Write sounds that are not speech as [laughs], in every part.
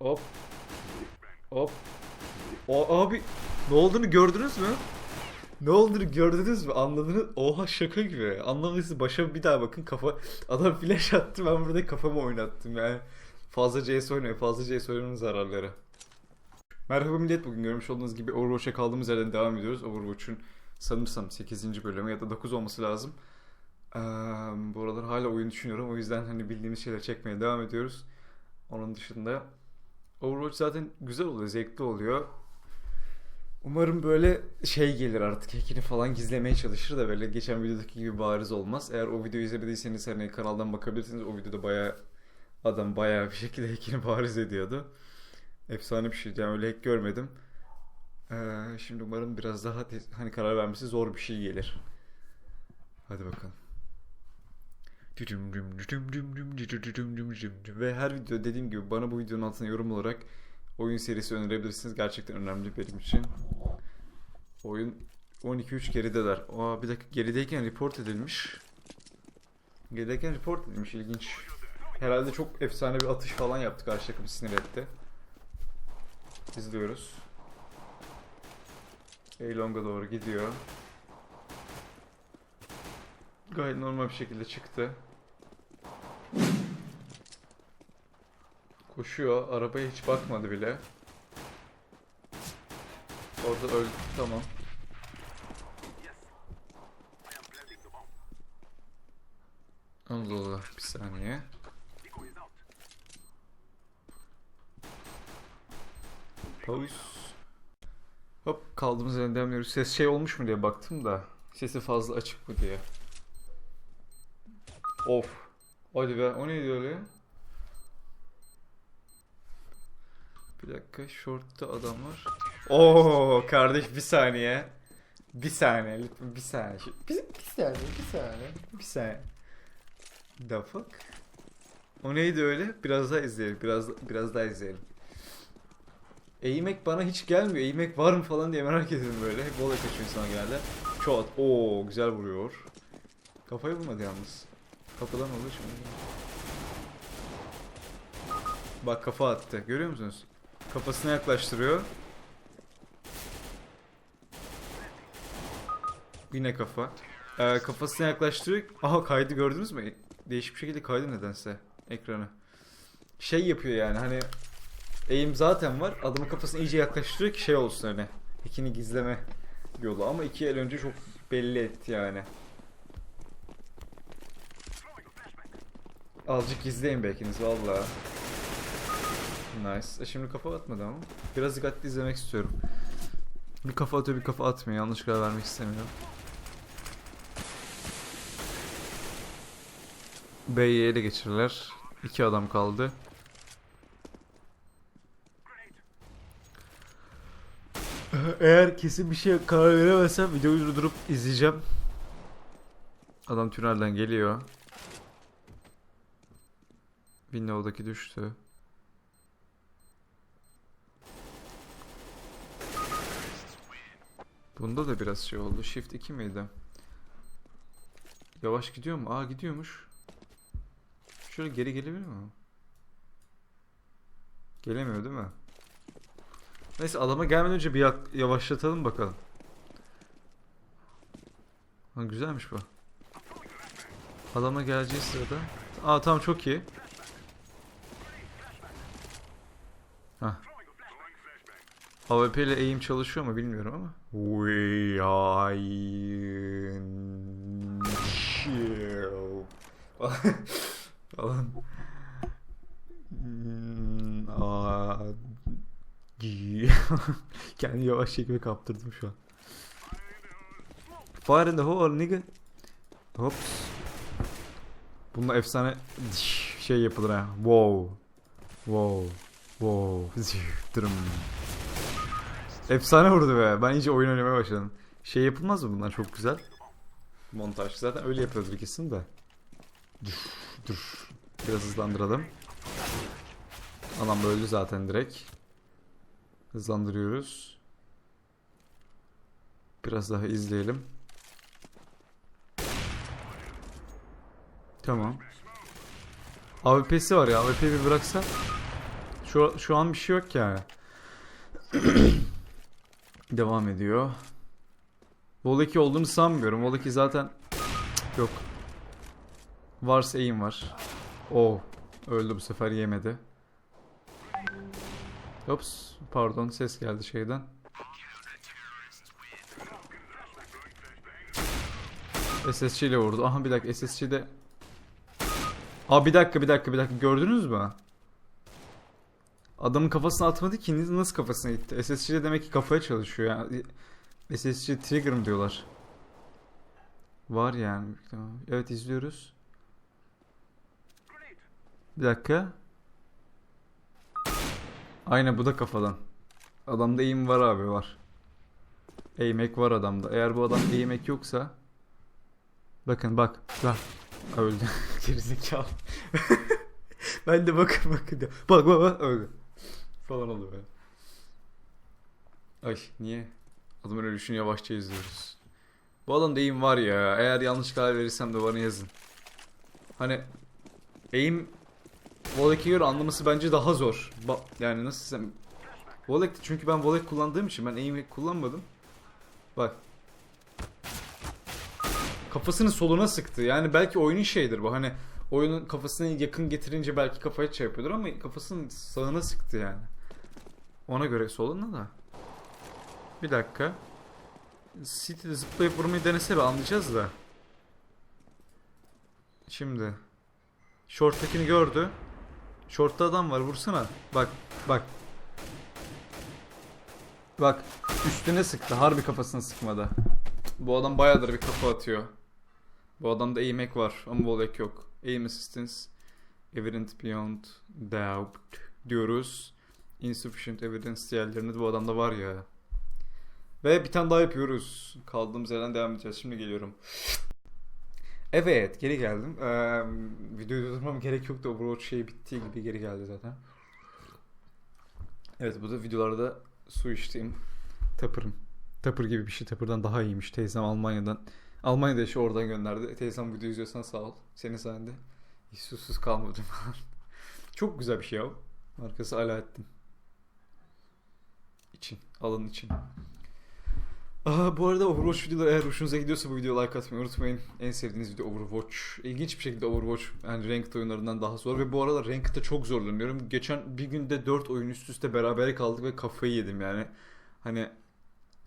Hop. Hop. O abi ne olduğunu gördünüz mü? Ne olduğunu gördünüz mü? Anladınız? Oha şaka gibi. Anlamadıysa başa bir daha bakın kafa adam flash attı ben burada kafamı oynattım yani. Fazla CS oynuyor. Fazla CS oynamanın zararları. Merhaba millet bugün görmüş olduğunuz gibi Overwatch'a kaldığımız yerden devam ediyoruz. Overwatch'un sanırsam 8. bölümü ya da 9 olması lazım. Ee, bu aralar hala oyun düşünüyorum. O yüzden hani bildiğimiz şeyleri çekmeye devam ediyoruz. Onun dışında Overwatch zaten güzel oluyor, zevkli oluyor. Umarım böyle şey gelir artık hackini falan gizlemeye çalışır da böyle geçen videodaki gibi bariz olmaz. Eğer o videoyu izlemediyseniz hani kanaldan bakabilirsiniz. O videoda bayağı adam bayağı bir şekilde hackini bariz ediyordu. Efsane bir şeydi yani öyle hack görmedim. Ee, şimdi umarım biraz daha hani karar vermesi zor bir şey gelir. Hadi bakalım. Ve her video dediğim gibi bana bu videonun altına yorum olarak oyun serisi önerebilirsiniz. Gerçekten önemli benim için. Oyun 12-3 gerideler. Aa bir dakika gerideyken report edilmiş. Gerideyken report edilmiş ilginç. Herhalde çok efsane bir atış falan yaptı karşı takım sinir etti. İzliyoruz. Eylong'a doğru gidiyor. Gayet normal bir şekilde çıktı. Koşuyor. Arabaya hiç bakmadı bile. Orada öldü. Tamam. Allah Allah. Bir saniye. Pause. Hop kaldığımız yerden ediyoruz. Ses şey olmuş mu diye baktım da. Sesi fazla açık mı diye. Of. Hadi be o neydi öyle? Bir dakika short'ta adam var. Oo kardeş bir saniye. Bir saniye lütfen bir saniye. Bir, bir saniye bir saniye. Bir saniye. The fuck? O neydi öyle? Biraz daha izleyelim. Biraz biraz daha izleyelim. Eğmek bana hiç gelmiyor. Eğmek var mı falan diye merak ediyorum böyle. Hep volley kaçıyor insan genelde. Çat. Oo güzel vuruyor. Kafayı vurmadı yalnız. Kapıdan oldu şimdi. Bak kafa attı. Görüyor musunuz? Kafasına yaklaştırıyor. Yine kafa. Ee, kafasına yaklaştırıyor. Aha kaydı gördünüz mü? Değişik bir şekilde kaydı nedense ekranı. Şey yapıyor yani hani eğim zaten var. Adamın kafasını iyice yaklaştırıyor ki şey olsun hani. İkini gizleme yolu ama iki el önce çok belli etti yani. Azıcık izleyin belkiniz valla. Nice. E şimdi kafa atmadı ama. Biraz dikkatli izlemek istiyorum. Bir kafa atıyor bir kafa atmıyor. Yanlış karar vermek istemiyorum. B'yi ele geçirirler. İki adam kaldı. Eğer kesin bir şeye karar veremezsem videoyu durdurup izleyeceğim. Adam tünelden geliyor. Windows'daki düştü. Bunda da biraz şey oldu. Shift 2 miydi? Yavaş gidiyor mu? Aa gidiyormuş. Şöyle geri gelebilir mi? Gelemiyor değil mi? Neyse adama gelmeden önce bir yavaşlatalım bakalım. Ha, güzelmiş bu. Adama geleceği sırada. Aa tamam çok iyi. Hah. AWP ile eğim çalışıyor mu bilmiyorum ama. We are in chill. Falan. [laughs] Kendimi yavaş çekime kaptırdım şu an. Fire in the hole nigga. Hops. Bununla efsane şey yapılır ha. Wow. Wow. Wow. Dırım. Efsane vurdu be. Ben iyice oyun oynamaya başladım. Şey yapılmaz mı bunlar çok güzel? Montaj. Zaten öyle yapıyordur kesin de. Dur. Dur. Biraz hızlandıralım. Adam öldü zaten direkt. Hızlandırıyoruz. Biraz daha izleyelim. Tamam. AWP'si var ya. AWP'yi bir bıraksa Şu, şu an bir şey yok yani. [clears throat] Devam ediyor. Vol 2 olduğunu sanmıyorum. Vol 2 zaten yok. Varsa aim var. Oh. Öldü bu sefer yemedi. Ops. Pardon ses geldi şeyden. SSC ile vurdu. Aha bir dakika SSC de Aa bir dakika bir dakika bir dakika gördünüz mü? Adamın kafasına atmadı ki nasıl kafasına gitti? SSC demek ki kafaya çalışıyor yani. SSC trigger mı diyorlar? Var yani. Evet izliyoruz. Bir dakika. Aynen bu da kafadan. Adamda aim var abi var. Hack var adamda. Eğer bu adam hack yoksa Bakın bak. Bak. Öldü. [laughs] Gerizekalı. [laughs] ben de bakın bakın. Bak bak bak öldü. Falan oluyor. Ay niye? Adamın ölüşünü yavaşça izliyoruz. Bu adam aim var ya. Eğer yanlış karar verirsem de bana yazın. Hani aim Volek'e göre anlaması bence daha zor. Ba- yani nasıl desem Volek çünkü ben Volek kullandığım için ben aim kullanmadım. Bak kafasını soluna sıktı. Yani belki oyunun şeyidir bu. Hani oyunun kafasını yakın getirince belki kafaya şey yapıyordur ama kafasını sağına sıktı yani. Ona göre soluna da. Bir dakika. City'de zıplayıp vurmayı denese bir anlayacağız da. Şimdi. Short'takini gördü. Short'ta adam var vursana. Bak bak. Bak üstüne sıktı. Harbi kafasına sıkmadı. Bu adam bayağıdır bir kafa atıyor. Bu adamda hack var ama volek yok. Aim assistance evident beyond doubt diyoruz. Insufficient evidence diğerlerinde bu adamda var ya. Ve bir tane daha yapıyoruz. Kaldığımız yerden devam edeceğiz. Şimdi geliyorum. Evet geri geldim. Ee, videoyu durdurmam gerek yoktu. Overwatch şey bittiği gibi geri geldi zaten. Evet bu da videolarda su içtiğim tapırım. Tapır gibi bir şey. Tapırdan daha iyiymiş. Teyzem Almanya'dan. Almanya'da işi oradan gönderdi. Teyzem video izliyorsan sağ ol. Senin sayende. Hiç susuz kalmadım. [laughs] Çok güzel bir şey ya. Markası Alaaddin. İçin. Alın için. Aa, bu arada Overwatch videoları eğer hoşunuza gidiyorsa bu videoya like atmayı unutmayın. En sevdiğiniz video Overwatch. İlginç bir şekilde Overwatch yani ranked oyunlarından daha zor ve bu aralar ranked'da çok zorlanıyorum. Geçen bir günde 4 oyun üst üste beraber kaldık ve kafayı yedim yani. Hani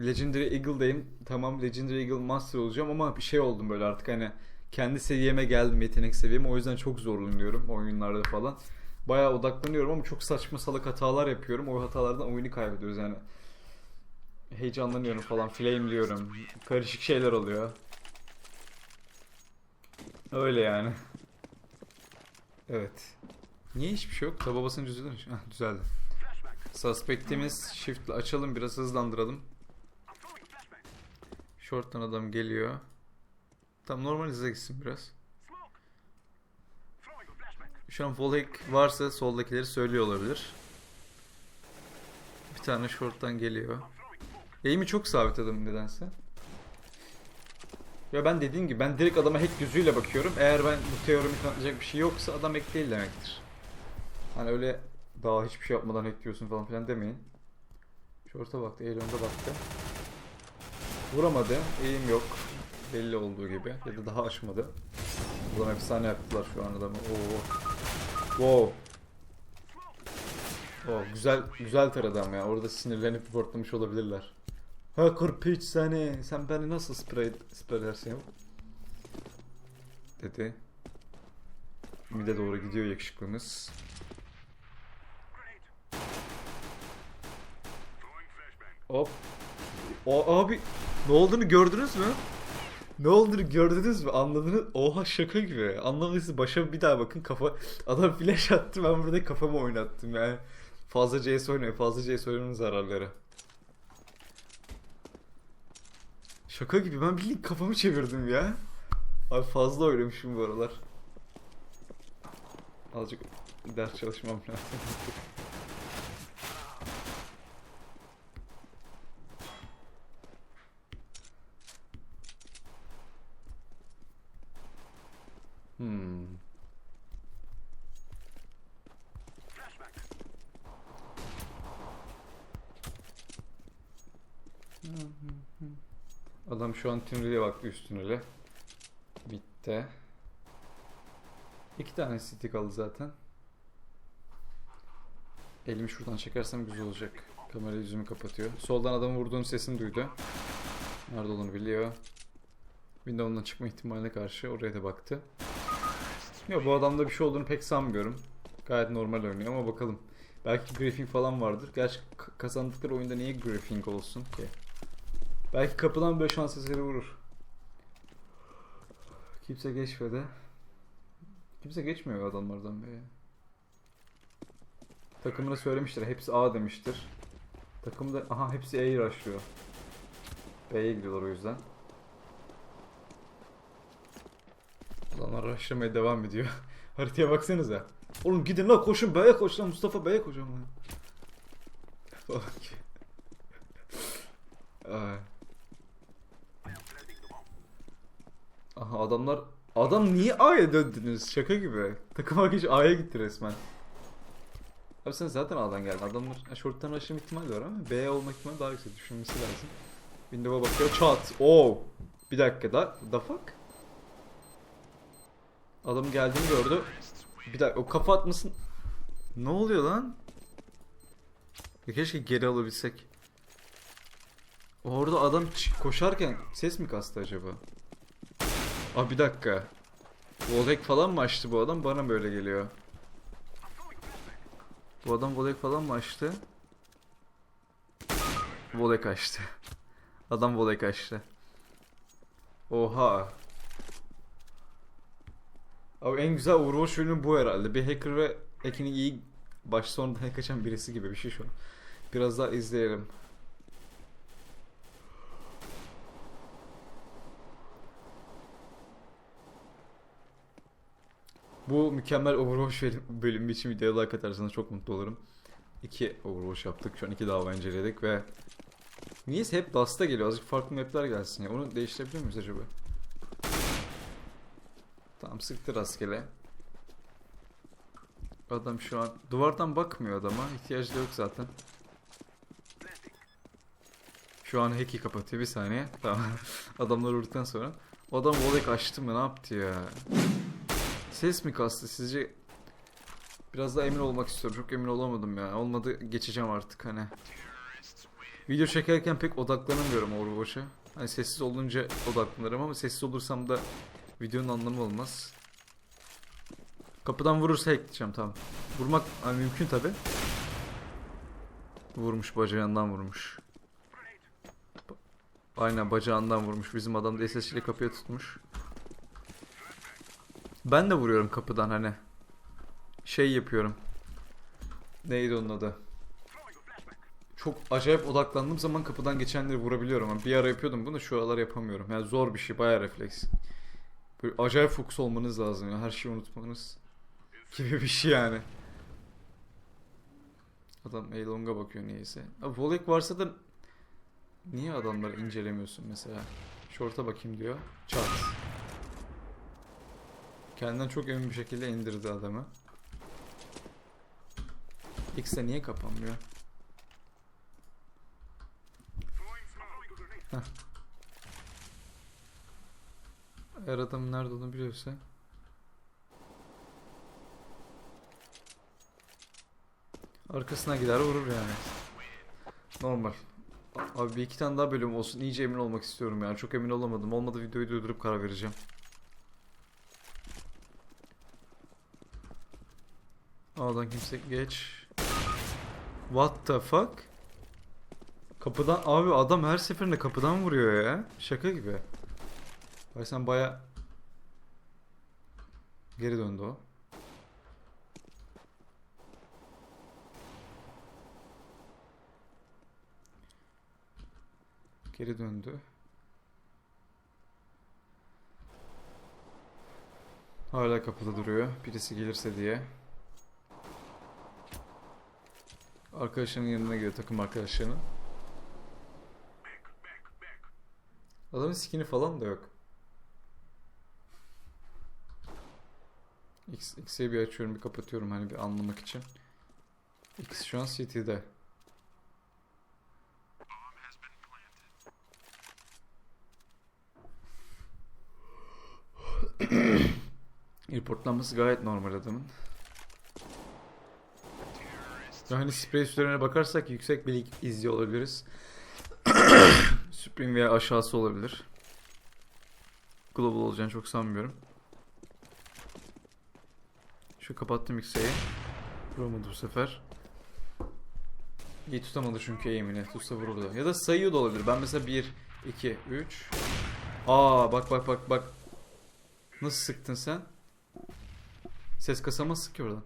Legendary Eagle'dayım. Tamam Legendary Eagle Master olacağım ama bir şey oldum böyle artık hani kendi seviyeme geldim yetenek seviyeme o yüzden çok zorlanıyorum oyunlarda falan. Bayağı odaklanıyorum ama çok saçma salak hatalar yapıyorum. O hatalardan oyunu kaybediyoruz yani. Heyecanlanıyorum falan, flameliyorum. Karışık şeyler oluyor. Öyle yani. Evet. Niye hiçbir şey yok? Taba basınca düzelir? [laughs] Hah, düzeldi. Suspect'imiz shift'le açalım biraz hızlandıralım. Short'tan adam geliyor. Tam normal hıza gitsin biraz. Şu an Volek varsa soldakileri söylüyor olabilir. Bir tane short'tan geliyor. Aim'i çok sabit adamın nedense. Ya ben dediğim gibi ben direkt adama hack gözüyle bakıyorum. Eğer ben bu teorimi kanıtlayacak bir şey yoksa adam hack değil demektir. Hani öyle daha hiçbir şey yapmadan hack diyorsun falan filan demeyin. Short'a baktı, Aeron'da baktı. Vuramadı. Eğim yok. Belli olduğu gibi. Ya da daha aşmadı. Ulan efsane yaptılar şu an adamı. Oo. Wow. Oh, güzel güzel taradı ama ya. Orada sinirlenip reportlamış olabilirler. Ha kırpiç seni. Sen beni nasıl sprey spreylersin? Dedi. Mide doğru gidiyor yakışıklımız. Hop. O abi ne olduğunu gördünüz mü? [laughs] Ne olduğunu gördünüz mü? Anladınız? Oha şaka gibi. Anlamadıysa başa bir daha bakın kafa [laughs] adam flash attı ben burada kafamı oynattım yani. Fazla CS oynuyor. Fazla CS oynamanın zararları. Şaka gibi ben bildiğin kafamı çevirdim ya. Abi fazla oynamışım bu aralar. Azıcık ders çalışmam lazım. [laughs] Hmm. Adam şu an tünele bak üst. Bitti. İki tane city kaldı zaten. Elimi şuradan çekersem güzel olacak. Kamera yüzümü kapatıyor. Soldan adamı vurduğum sesini duydu. Nerede olduğunu biliyor. Windows'dan çıkma ihtimaline karşı oraya da baktı. Yok bu adamda bir şey olduğunu pek sanmıyorum. Gayet normal oynuyor ama bakalım. Belki briefing falan vardır. Gerçi kazandıkları oyunda niye briefing olsun ki? Belki kapıdan böyle şans eseri vurur. Kimse geçmedi. Kimse geçmiyor adamlardan be. Takımına söylemiştir. Hepsi A demiştir. Takımda aha hepsi A'yı rushlıyor. B'ye gidiyorlar o yüzden. Adamlar rushlamaya devam ediyor. [laughs] Haritaya baksanıza. Oğlum gidin la koşun B'ye koş lan Mustafa B'ye koş ama. [laughs] Aha adamlar Adam niye A'ya döndünüz? Şaka gibi. Takım arkadaşı A'ya gitti resmen. Abi sen zaten A'dan geldin. Adamlar ha, short'tan rushlama ihtimali var ama B olma ihtimali daha yüksek. Düşünmesi lazım. Window'a bakıyor. Çat. Oo. Bir dakika da. The fuck? Adamın geldiğini gördü. Bir dakika o kafa atmasın. Ne oluyor lan? Ya keşke geri alabilsek. Orada adam koşarken ses mi kastı acaba? Aa bir dakika. Volek falan mı açtı bu adam? Bana böyle geliyor. Bu adam volek falan mı açtı? Volek açtı. [laughs] Adam volek açtı. Oha. Abi en güzel Overwatch oyunu bu herhalde. Bir hacker ve hackini iyi baş sonradan hack birisi gibi bir şey şu an. Biraz daha izleyelim. Bu mükemmel Overwatch bölüm- bölümü için videoya like atarsanız çok mutlu olurum. İki Overwatch yaptık. Şu an iki dava inceledik ve Niyeyse hep Dust'a geliyor. Azıcık farklı mapler gelsin ya. Onu değiştirebilir miyiz acaba? Tamam sıktı rastgele. Adam şu an duvardan bakmıyor adama. İhtiyacı da yok zaten. Şu an hack'i kapatıyor bir saniye. Tamam. [laughs] Adamlar vurduktan sonra. Adam volek açtı mı ne yaptı ya? Ses mi kastı sizce? Biraz daha emin olmak istiyorum. Çok emin olamadım ya. Olmadı geçeceğim artık hani. Video çekerken pek odaklanamıyorum Overwatch'a. Hani sessiz olunca odaklanırım ama sessiz olursam da videonun anlamı olmaz. Kapıdan vurursa ekleyeceğim tamam. Vurmak hani mümkün tabi. Vurmuş bacağından vurmuş. Aynen bacağından vurmuş. Bizim adam da SSC ile kapıya tutmuş. Ben de vuruyorum kapıdan hani. Şey yapıyorum. Neydi onun adı? Çok acayip odaklandığım zaman kapıdan geçenleri vurabiliyorum. Ama bir ara yapıyordum bunu şu aralar yapamıyorum. Yani zor bir şey bayağı refleks. Böyle acayip fokus olmanız lazım ya. Her şeyi unutmanız. Gibi bir şey yani. Adam Eylong'a bakıyor niyeyse. Abi Volek varsa da niye adamları incelemiyorsun mesela? Short'a bakayım diyor. Çat. Kendinden çok emin bir şekilde indirdi adamı. X'e niye kapanmıyor? Heh. Eğer adam nerede olduğunu biliyorsa. Arkasına gider vurur yani. Normal. Abi bir iki tane daha bölüm olsun. İyice emin olmak istiyorum yani. Çok emin olamadım. Olmadı videoyu durdurup karar vereceğim. A'dan kimse geç. What the fuck? Kapıdan abi adam her seferinde kapıdan vuruyor ya. Şaka gibi. Ay sen baya geri döndü o. Geri döndü. Hala kapıda duruyor. Birisi gelirse diye. Arkadaşının yanına gidiyor takım arkadaşlarının. Adamın skin'i falan da yok. X, X'e bir açıyorum bir kapatıyorum hani bir anlamak için. X şu an CT'de. [clears throat] Reportlanması gayet normal adamın. Yani sprey sürelerine bakarsak yüksek bir lig izliyor olabiliriz. [clears throat] Supreme veya aşağısı olabilir. Global olacağını çok sanmıyorum. Şu kapattım yükseği. Vuramadı bu sefer. İyi tutamadı çünkü eğimini. Tutsa vururdu. Ya da sayıyor da olabilir. Ben mesela 1, 2, 3. Aa bak bak bak bak. Nasıl sıktın sen? Ses kasamazsın ki oradan.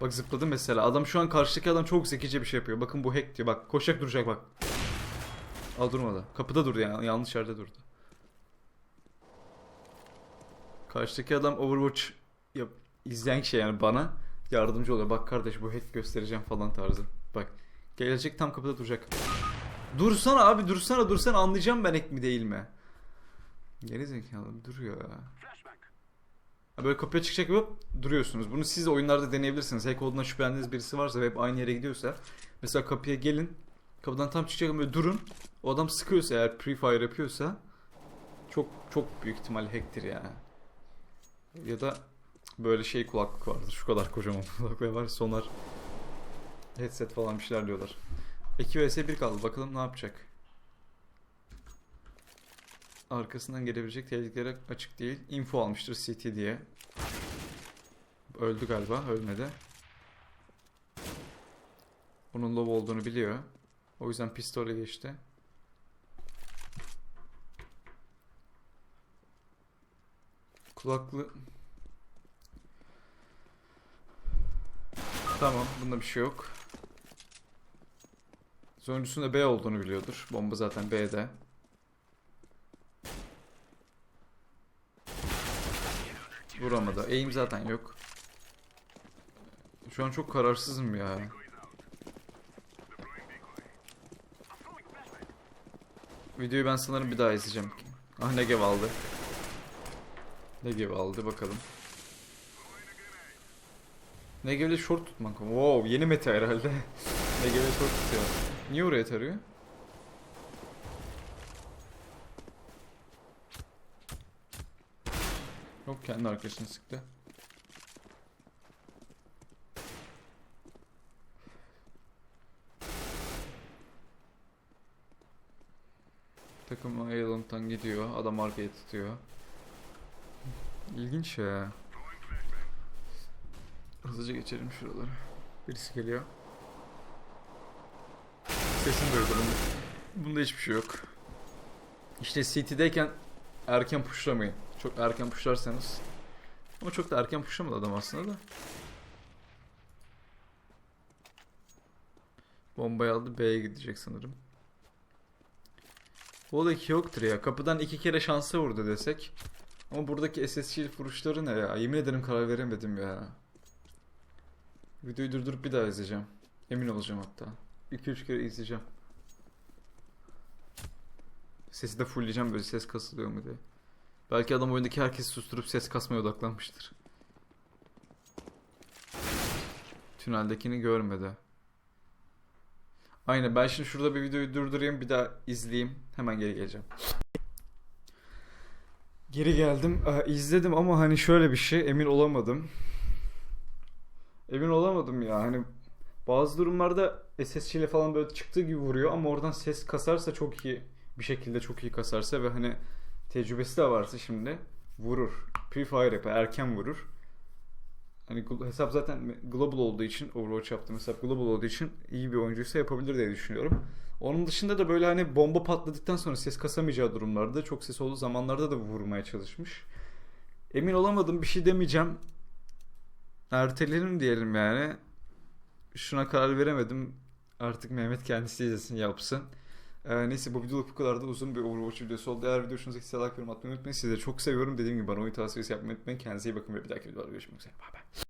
Bak zıpladı mesela. Adam şu an karşıdaki adam çok zekice bir şey yapıyor. Bakın bu hack diyor. Bak koşacak duracak bak. Al durmadı. Kapıda durdu yani. Yanlış yerde durdu. Karşıdaki adam Overwatch yap, izleyen kişi yani bana yardımcı oluyor. Bak kardeş bu hack göstereceğim falan tarzı. Bak. Gelecek tam kapıda duracak. Dursana abi dursana dursana anlayacağım ben hack mi değil mi? Geri zekalı duruyor ya. Ha Böyle kapıya çıkacak hop duruyorsunuz. Bunu siz de oyunlarda deneyebilirsiniz. Hack olduğuna şüphelendiğiniz birisi varsa ve hep aynı yere gidiyorsa. Mesela kapıya gelin. Kapıdan tam çıkacak böyle durun. O adam sıkıyorsa eğer pre-fire yapıyorsa çok çok büyük ihtimal hacktir yani. Ya da böyle şey kulaklık vardır. Şu kadar kocaman [laughs] kulaklığı var. Sonar headset falan bir şeyler diyorlar. 2 vs 1 kaldı. Bakalım ne yapacak. Arkasından gelebilecek tehlikelere açık değil. Info almıştır CT diye. Öldü galiba. Ölmedi. Bunun low olduğunu biliyor. O yüzden pistole geçti. Kulaklı... Tamam. Bunda bir şey yok. Sonuncusunun da B olduğunu biliyordur. Bomba zaten B'de. Vuramadı. Aim zaten yok. Şu an çok kararsızım ya. Videoyu ben sanırım bir daha izleyeceğim. Ah Negev aldı. Negev aldı bakalım. Negev'le short tutmak. Wow yeni meta herhalde. [laughs] Negev'le short tutuyor. Niye oraya tarıyor? Yok kendi arkadaşını sıktı. Takım Island'dan gidiyor. Adam arkaya tutuyor. İlginç ya. Hızlıca geçelim şuraları. Birisi geliyor. Sesini duydum. Bunda hiçbir şey yok. İşte CT'deyken erken pushlamayın. Çok erken pushlarsanız. Ama çok da erken pushlamadı adam aslında da. Bombayı aldı B'ye gidecek sanırım. Oradaki yoktur ya. Kapıdan iki kere şansa vurdu desek. Ama buradaki SSC vuruşları ne ya? Yemin ederim karar veremedim ya. Videoyu durdurup bir daha izleyeceğim. Emin olacağım hatta. 2-3 kere izleyeceğim. Sesi de fullleyeceğim böyle ses kasılıyor mu diye. Belki adam oyundaki herkesi susturup ses kasmaya odaklanmıştır. Tüneldekini görmedi. Aynen ben şimdi şurada bir videoyu durdurayım bir daha izleyeyim. Hemen geri geleceğim. Geri geldim. Ee, izledim ama hani şöyle bir şey emin olamadım. Emin olamadım ya hani bazı durumlarda SSC ile falan böyle çıktığı gibi vuruyor ama oradan ses kasarsa çok iyi bir şekilde çok iyi kasarsa ve hani tecrübesi de varsa şimdi vurur. Pre-fire yapar, erken vurur. Hani hesap zaten global olduğu için Overwatch yaptığım hesap global olduğu için iyi bir oyuncuysa yapabilir diye düşünüyorum. Onun dışında da böyle hani bomba patladıktan sonra ses kasamayacağı durumlarda çok ses olduğu zamanlarda da vurmaya çalışmış. Emin olamadım bir şey demeyeceğim. Ertelerim diyelim yani. Şuna karar veremedim. Artık Mehmet kendisi izlesin yapsın. Ee, neyse bu videoluk bu kadar da uzun bir Overwatch videosu oldu. Eğer video hoşunuza gitse like yorum atmayı unutmayın. Sizi de çok seviyorum. Dediğim gibi bana oyun tavsiyesi yapmayı unutmayın. Kendinize iyi bakın ve bir dahaki videoda görüşmek üzere. Bye bye.